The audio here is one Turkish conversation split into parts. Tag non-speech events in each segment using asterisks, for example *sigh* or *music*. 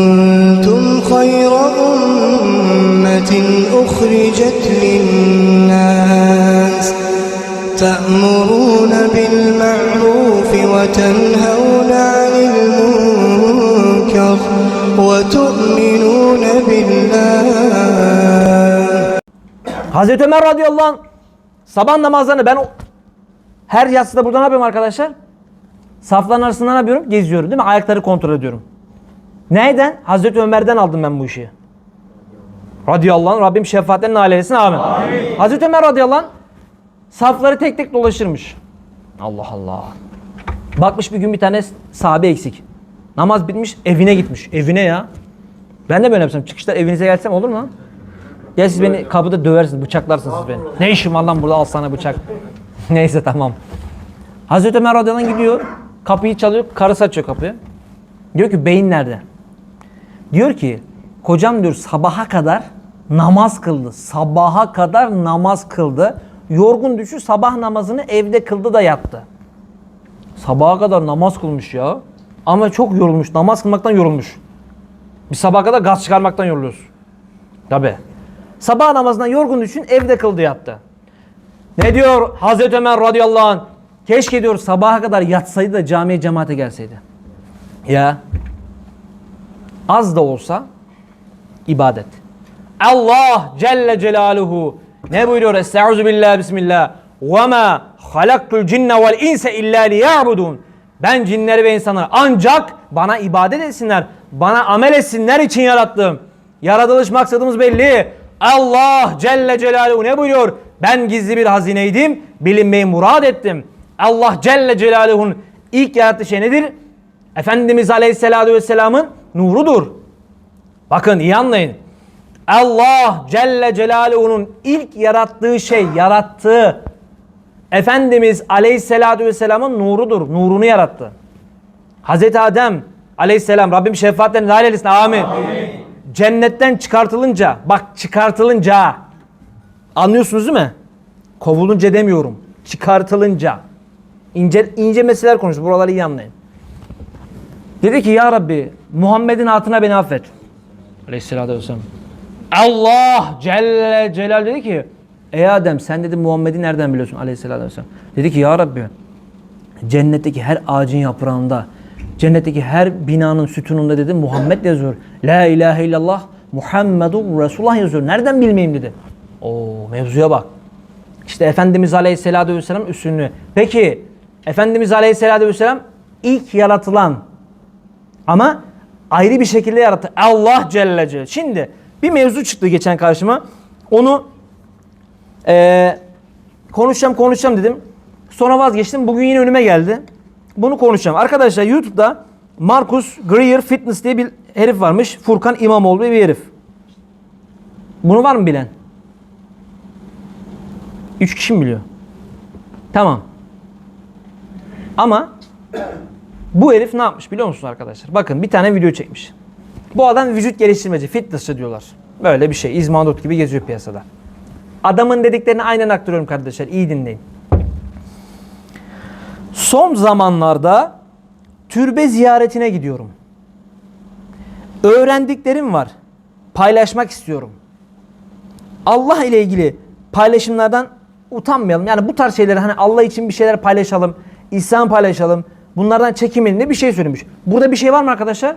كنتم خير أمة أخرجت للناس تأمرون بالمعروف وتنهون عن المنكر وتؤمنون بالله Hazreti Ömer radıyallahu anh sabah namazlarını ben o- her yatsıda burada ne yapıyorum arkadaşlar? Safların arasında ne yapıyorum? Geziyorum değil mi? Ayakları kontrol ediyorum. Neyden? Hazreti Ömer'den aldım ben bu işi. Radıyallahu anh Rabbim şefaatlerine nail eylesin amin. Hazreti Ömer radıyallahu anh safları tek tek dolaşırmış. Allah Allah. Bakmış bir gün bir tane sahabe eksik. Namaz bitmiş evine gitmiş. Evine ya. Ben de böyle yapsam çıkışta evinize gelsem olur mu? Ya siz beni kapıda döversiniz, bıçaklarsınız siz beni. Ne işim var lan burada al sana bıçak. *laughs* Neyse tamam. Hazreti Ömer radıyallahu anh gidiyor. Kapıyı çalıyor, karısı açıyor kapıyı. Diyor ki beyin nerede? Diyor ki kocam diyor sabaha kadar namaz kıldı. Sabaha kadar namaz kıldı. Yorgun düşü sabah namazını evde kıldı da yattı. Sabaha kadar namaz kılmış ya. Ama çok yorulmuş. Namaz kılmaktan yorulmuş. Bir sabaha kadar gaz çıkarmaktan yoruluyoruz. Tabi. Sabah namazından yorgun düşün evde kıldı yattı. Ne diyor Hazreti Ömer radıyallahu anh? Keşke diyor sabaha kadar yatsaydı da camiye cemaate gelseydi. Ya. Az da olsa ibadet. Allah Celle Celaluhu ne buyuruyor? Estaizu billah bismillah. Ve ma halaktul cinne vel inse illa liya'budun. Ben cinleri ve insanları ancak bana ibadet etsinler, bana amel etsinler için yarattım. Yaratılış maksadımız belli. Allah Celle Celaluhu ne buyuruyor? Ben gizli bir hazineydim, bilinmeyi murad ettim. Allah Celle Celaluhu'nun ilk yarattığı şey nedir? Efendimiz Aleyhisselatü Vesselam'ın nurudur. Bakın iyi anlayın. Allah Celle Celaluhu'nun ilk yarattığı şey, yarattığı Efendimiz Aleyhisselatü Vesselam'ın nurudur. Nurunu yarattı. Hazreti Adem Aleyhisselam Rabbim şefaatlerine nail eylesin. Amin. Cennetten çıkartılınca, bak çıkartılınca anlıyorsunuz değil mi? Kovulunca demiyorum. Çıkartılınca. İnce, ince meseleler konuş. Buraları iyi anlayın. Dedi ki ya Rabbi Muhammed'in hatına beni affet. Aleyhisselatü vesselam. Allah Celle Celal dedi ki Ey Adem sen dedi Muhammed'i nereden biliyorsun Aleyhisselatü vesselam. Dedi ki ya Rabbi cennetteki her ağacın yaprağında cennetteki her binanın sütununda dedi Muhammed yazıyor. La ilahe illallah Muhammedun Resulullah yazıyor. Nereden bilmeyeyim dedi. Oo mevzuya bak. İşte Efendimiz Aleyhisselatü Vesselam üstünlüğü. Peki Efendimiz Aleyhisselatü Vesselam ilk yaratılan ama ayrı bir şekilde yarattı. Allah Celle Celle. Şimdi bir mevzu çıktı geçen karşıma. Onu eee, konuşacağım konuşacağım dedim. Sonra vazgeçtim. Bugün yine önüme geldi. Bunu konuşacağım. Arkadaşlar YouTube'da Marcus Greer Fitness diye bir herif varmış. Furkan İmamoğlu diye bir herif. Bunu var mı bilen? Üç kişi mi biliyor? Tamam. Ama bu herif ne yapmış biliyor musunuz arkadaşlar? Bakın bir tane video çekmiş. Bu adam vücut geliştirmeci, fitnessçi diyorlar. Böyle bir şey. İzmandut gibi geziyor piyasada. Adamın dediklerini aynen aktarıyorum kardeşler. İyi dinleyin. Son zamanlarda türbe ziyaretine gidiyorum. Öğrendiklerim var. Paylaşmak istiyorum. Allah ile ilgili paylaşımlardan utanmayalım. Yani bu tarz şeyleri hani Allah için bir şeyler paylaşalım. İslam paylaşalım. Bunlardan çekinmeyin diye bir şey söylemiş. Burada bir şey var mı arkadaşlar?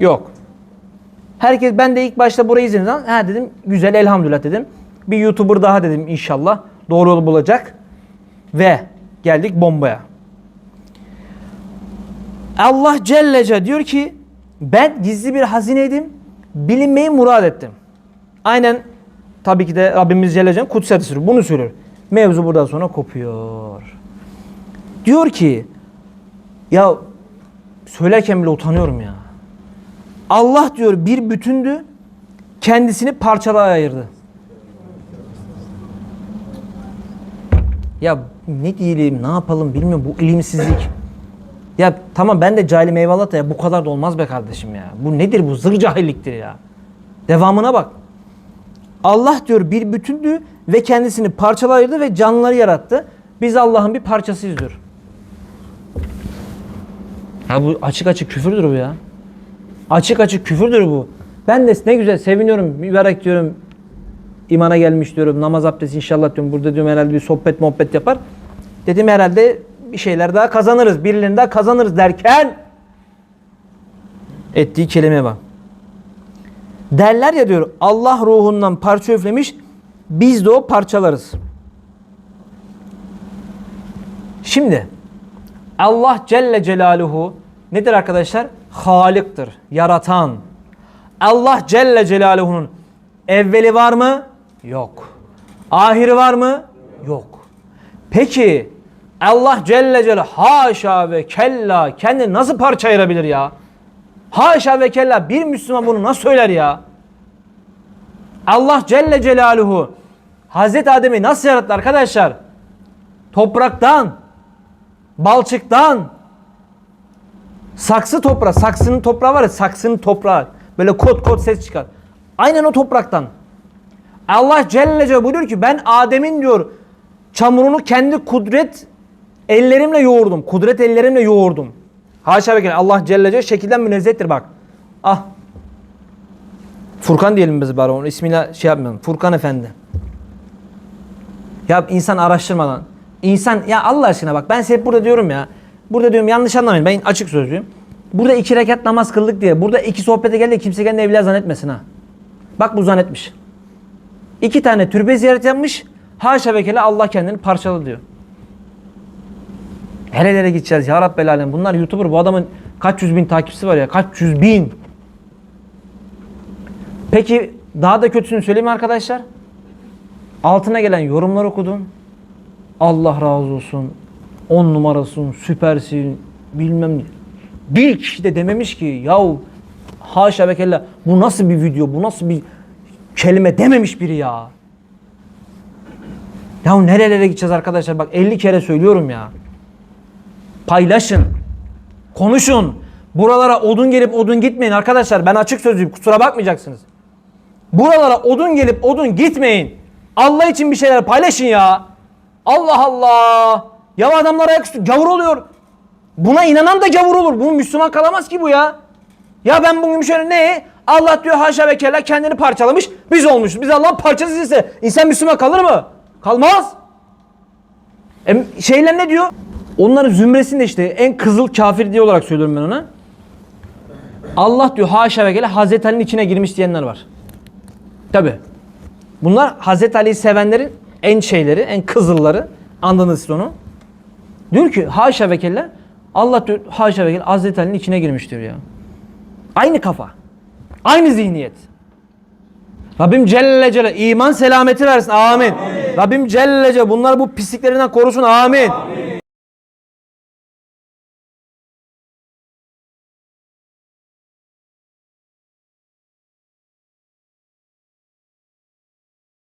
Yok. Herkes ben de ilk başta burayı izledim ha dedim güzel elhamdülillah dedim. Bir YouTuber daha dedim inşallah doğru yolu bulacak. Ve geldik bombaya. Allah Celle Celle diyor ki ben gizli bir hazineydim. Bilinmeyi murad ettim. Aynen tabii ki de Rabbimiz Celle Celle'nin kutsi hadisi bunu söylüyor. Mevzu buradan sonra kopuyor. Diyor ki ya söylerken bile utanıyorum ya. Allah diyor bir bütündü. Kendisini parçalara ayırdı. Ya ne diyelim, ne yapalım bilmiyorum bu ilimsizlik. Ya tamam ben de cahilim eyvallah da ya bu kadar da olmaz be kardeşim ya. Bu nedir bu? Zır cahilliktir ya. Devamına bak. Allah diyor bir bütündü ve kendisini parçalara ayırdı ve canlıları yarattı. Biz Allah'ın bir parçasıyız diyor. Ha bu açık açık küfürdür bu ya. Açık açık küfürdür bu. Ben de ne güzel seviniyorum. Mübarek diyorum. imana gelmiş diyorum. Namaz abdesti inşallah diyorum. Burada diyorum herhalde bir sohbet muhabbet yapar. Dedim herhalde bir şeyler daha kazanırız. Birilerini daha kazanırız derken ettiği kelimeye bak. Derler ya diyor Allah ruhundan parça üflemiş biz de o parçalarız. Şimdi Allah Celle Celaluhu nedir arkadaşlar? Haliktir, yaratan. Allah Celle Celaluhu'nun evveli var mı? Yok. Ahiri var mı? Yok. Peki Allah Celle Celaluhu haşa ve kella kendini nasıl parça ayırabilir ya? Haşa ve kella bir Müslüman bunu nasıl söyler ya? Allah Celle Celaluhu Hazreti Adem'i nasıl yarattı arkadaşlar? Topraktan, balçıktan, saksı toprağı, saksının toprağı var ya saksının toprağı. Böyle kot kot ses çıkar. Aynen o topraktan. Allah Celle Celaluhu buyuruyor ki ben Adem'in diyor çamurunu kendi kudret ellerimle yoğurdum. Kudret ellerimle yoğurdum. Haşa ve. Allah Celle Celaluhu şekilden münezzehtir bak. Ah. Furkan diyelim biz bari onun ismiyle şey yapmayalım. Furkan Efendi. Ya insan araştırmadan. İnsan ya Allah aşkına bak ben size burada diyorum ya. Burada diyorum yanlış anlamayın ben açık sözlüyüm. Burada iki rekat namaz kıldık diye. Burada iki sohbete geldi kimse kendini evliya zannetmesin ha. Bak bu zannetmiş. İki tane türbe ziyaret yapmış. Haşa ve kella Allah kendini parçaladı diyor. Nerelere gideceğiz ya Rabbel Alem. Bunlar YouTuber bu adamın kaç yüz bin takipçisi var ya. Kaç yüz bin. Peki daha da kötüsünü söyleyeyim arkadaşlar? Altına gelen yorumlar okudum. Allah razı olsun. On numarasın, süpersin, bilmem ne. Bir kişi de dememiş ki yahu haşa ve kella bu nasıl bir video, bu nasıl bir kelime dememiş biri ya. Ya nerelere gideceğiz arkadaşlar bak 50 kere söylüyorum ya. Paylaşın. Konuşun. Buralara odun gelip odun gitmeyin arkadaşlar. Ben açık sözlüyüm kusura bakmayacaksınız. Buralara odun gelip odun gitmeyin. Allah için bir şeyler paylaşın ya. Allah Allah. Ya adamlar ayaküstü gavur oluyor. Buna inanan da gavur olur. Bu Müslüman kalamaz ki bu ya. Ya ben bugün şöyle ne? Allah diyor haşa ve kella kendini parçalamış. Biz olmuşuz. Biz Allah'ın parçası ise insan Müslüman kalır mı? Kalmaz. E, şeyler ne diyor? Onların zümresinde işte en kızıl kafir diye olarak söylüyorum ben ona. Allah diyor haşa ve kella Hazreti Ali'nin içine girmiş diyenler var. Tabi. Bunlar Hazreti Ali'yi sevenlerin en şeyleri, en kızılları. Anladınız siz onu. Diyor ki haşa ve kella Allah diyor haşa ve kella Hazreti Ali'nin içine girmiştir ya. Aynı kafa. Aynı zihniyet. Rabbim Celle Celle iman selameti versin. Amin. Rabbim Celle Celle bunlar bu pisliklerinden korusun. Amin.